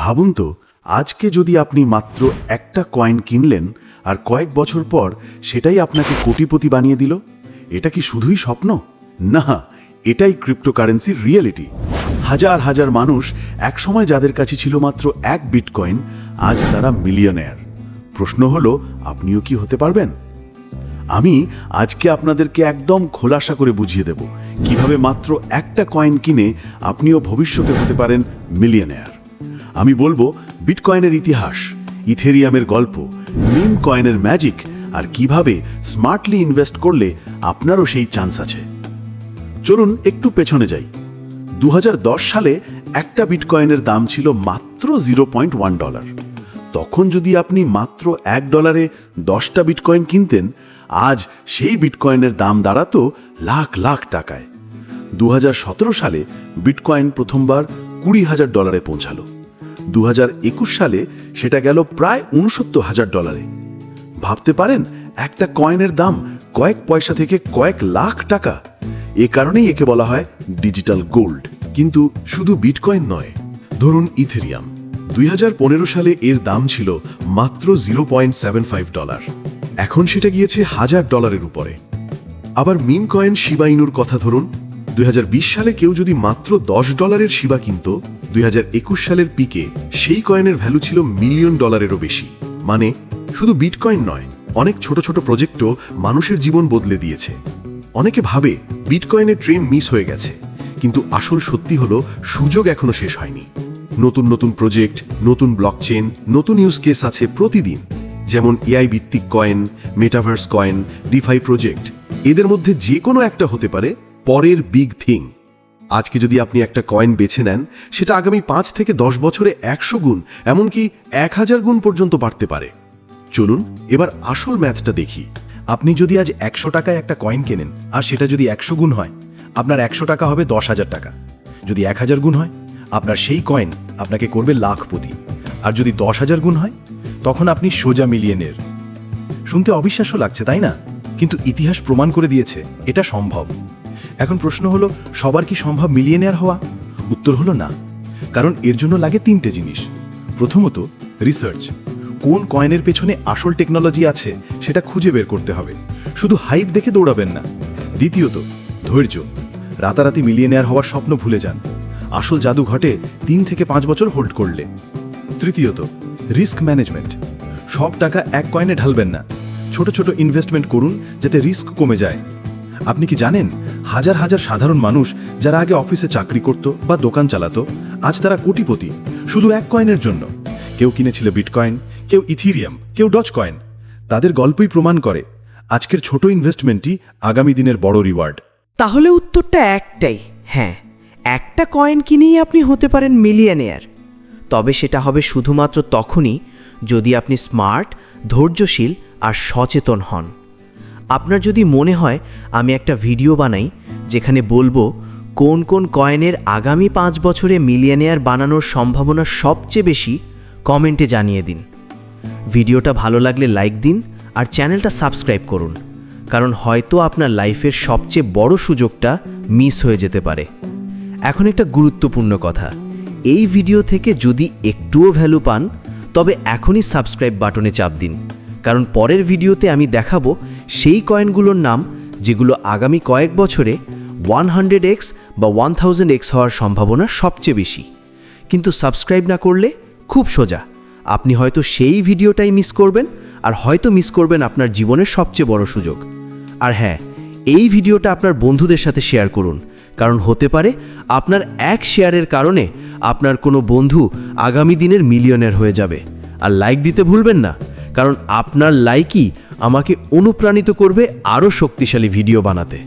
ভাবুন তো, আজকে যদি আপনি মাত্র একটা কয়েন কিনলেন, আর কয়েক বছর পর সেটাই আপনাকে কোটিপতি বানিয়ে দিল? এটা কি শুধুই স্বপ্ন? না, এটাই ক্রিপ্টোকারেন্সির রিয়েলিটি হাজার হাজার মানুষ একসময় যাদের কাছে ছিল মাত্র এক বিটকয়েন আজ তারা মিলিয়নেয়ার প্রশ্ন হলো, আপনিও কি হতে পারবেন? আমি আজকে আপনাদেরকে একদম খোলাসা করে বুঝিয়ে দেব, কীভাবে মাত্র একটা কয়েন কিনে আপনিও ভবিষ্যতে হতে পারেন মিলিয়নেয়ার আমি বলব বিটকয়েনের ইতিহাস, ইথেরিয়ামের গল্প মিম কয়েনের ম্যাজিক আর কীভাবে স্মার্টলি ইনভেস্ট করলে আপনারও সেই চান্স আছে। চলুন একটু পেছনে যাই। দু হাজার দশ সালে একটা বিটকয়েনের দাম ছিল মাত্র জিরো পয়েন্ট ওয়ান ডলার তখন যদি আপনি মাত্র এক ডলারে দশটা বিটকয়েন কিনতেন, আজ সেই বিটকয়েনের দাম দাঁড়াতো লাখ লাখ টাকায়। দু হাজার সতেরো সালে বিটকয়েন প্রথমবার কুড়ি হাজার ডলারে পৌঁছালো। দু হাজার একুশ সালে সেটা গেল প্রায় উনসত্তর হাজার ডলারে। ভাবতে পারেন, একটা কয়েনের দাম কয়েক পয়সা থেকে কয়েক লাখ টাকা। এ কারণেই একে বলা হয় ডিজিটাল গোল্ড। কিন্তু শুধু বিটকয়েন নয়, ধরুন ইথেরিয়াম। দুই হাজার পনেরো সালে এর দাম ছিল মাত্র zero point seven five dollar. এখন সেটা গিয়েছে হাজার ডলারের উপরে। আবার মিম কয়েন শিবাইনুর কথা ধরুন দুই হাজার বিশ সালে কেউ যদি মাত্র দশ ডলারের শিবা কিনত, দুই হাজার একুশ সালের পিকে সেই কয়েনের ভ্যালু ছিল মিলিয়ন ডলারেরও বেশি। মানে শুধু বিটকয়েন নয়, অনেক ছোট ছোট প্রজেক্টও মানুষের জীবন বদলে দিয়েছে। অনেকে ভাবে বিটকয়েনের ট্রেন মিস হয়ে গেছে, কিন্তু আসল সত্যি হলো সুযোগ এখনও শেষ হয়নি। নতুন নতুন প্রজেক্ট, নতুন ব্লকচেন, নতুন ইউজ কেস আছে প্রতিদিন, যেমন এআই ভিত্তিক coin metaverse coin DeFi project. এদের মধ্যে যে কোনো একটা হতে পারে পরের বিগ থিং। আজকে যদি আপনি একটা কয়েন বেছে নেন, সেটা আগামী পাঁচ থেকে দশ বছরে একশো গুণ, এমনকি এক হাজার গুণ পর্যন্ত বাড়তে পারে। চলুন, এবার আসল ম্যাথটা দেখি। আপনি যদি আজ একশো টাকায় একটা কয়েন কেনেন, আর সেটা যদি একশো গুণ হয়, আপনার একশো টাকা হবে দশ হাজার টাকা। যদি এক হাজার গুণ হয়, আপনার সেই কয়েন আপনাকে করবে লাখপতি। আর যদি দশ হাজার গুণ হয়, তখন আপনি সোজা মিলিয়নের শুনতে অবিশ্বাস্য লাগছে, তাই না? কিন্তু ইতিহাস প্রমাণ করে দিয়েছে, এটা সম্ভব। এখন প্রশ্ন হলো, সবার কি সম্ভব মিলিয়নেয়ার হওয়া? উত্তর হলো না, কারণ এর জন্য লাগে তিনটে জিনিস। প্রথমত রিসার্চ কোন কয়েনের পেছনে আসল টেকনোলজি আছে, সেটা খুঁজে বের করতে হবে। শুধু হাইপ দেখে দৌড়াবেন না। দ্বিতীয়ত, ধৈর্য। রাতারাতি মিলিয়নেয়ার হওয়ার স্বপ্ন ভুলে যান। আসল জাদু ঘটে তিন থেকে পাঁচ বছর হোল্ড করলে। তৃতীয়ত রিস্ক ম্যানেজমেন্ট সব টাকা এক কয়েনে ঢালবেন না। ছোট ছোট ইনভেস্টমেন্ট করুন, যাতে রিস্ক কমে যায়। আপনি কি জানেন হাজার হাজার সাধারণ মানুষ যারা আগে অফিসে চাকরি করত বা দোকান চালাতো, আজ তারা কোটিপতি, শুধু এক কয়েনের জন্য। কেউ কিনেছিল বিটকয়েন, কেউ ইথিরিয়াম, কেউ ডচ কয়েন তাদের গল্পই প্রমাণ করে আজকের ছোট ইনভেস্টমেন্টই আগামী দিনের বড় রিওয়ার্ড তাহলে উত্তরটা একটাই হ্যাঁ একটা কয়েন কিনেই আপনি হতে পারেন মিলিয়নেয়ার তবে সেটা হবে শুধুমাত্র তখনই যদি আপনি স্মার্ট ধৈর্যশীল আর সচেতন হন। আপনার যদি মনে হয় আমি একটা ভিডিও বানাই যেখানে বলব কোন কোন কয়েনের আগামী পাঁচ বছরে মিলিয়নেয়ার বানানোর সম্ভাবনা সবচেয়ে বেশি, কমেন্টে জানিয়ে দিন। ভিডিওটা ভালো লাগলে লাইক দিন আর চ্যানেলটা সাবস্ক্রাইব করুন, কারণ হয়তো আপনার লাইফের সবচেয়ে বড় সুযোগটা মিস হয়ে যেতে পারে। এখন একটা গুরুত্বপূর্ণ কথা, এই ভিডিও থেকে যদি একটুও ভ্যালু পান, তবে এখনই সাবস্ক্রাইব বাটনে চাপ দিন, কারণ পরের ভিডিওতে আমি দেখাবো সেই কয়েনগুলোর নাম, যেগুলো আগামী কয়েক বছরে ওয়ান হান্ড্রেড এক্স বা ওয়ান থাউজেন্ড এক্স হওয়ার সম্ভাবনা সবচেয়ে বেশি। কিন্তু সাবস্ক্রাইব না করলে খুব সোজা। আপনি হয়তো সেই ভিডিওটাই মিস করবেন আর হয়তো মিস করবেন আপনার জীবনের সবচেয়ে বড় সুযোগ। আর হ্যাঁ এই ভিডিওটা আপনার বন্ধুদের সাথে শেয়ার করুন। কারণ হতে পারে আপনার এক শেয়ারের কারণে আপনার কোনো বন্ধু আগামী দিনের মিলিয়নের হয়ে যাবে। আর লাইক দিতে ভুলবেন না, কারণ আপনার লাইকই আমাকে অনুপ্রাণিত করবে আরও শক্তিশালী ভিডিও বানাতে।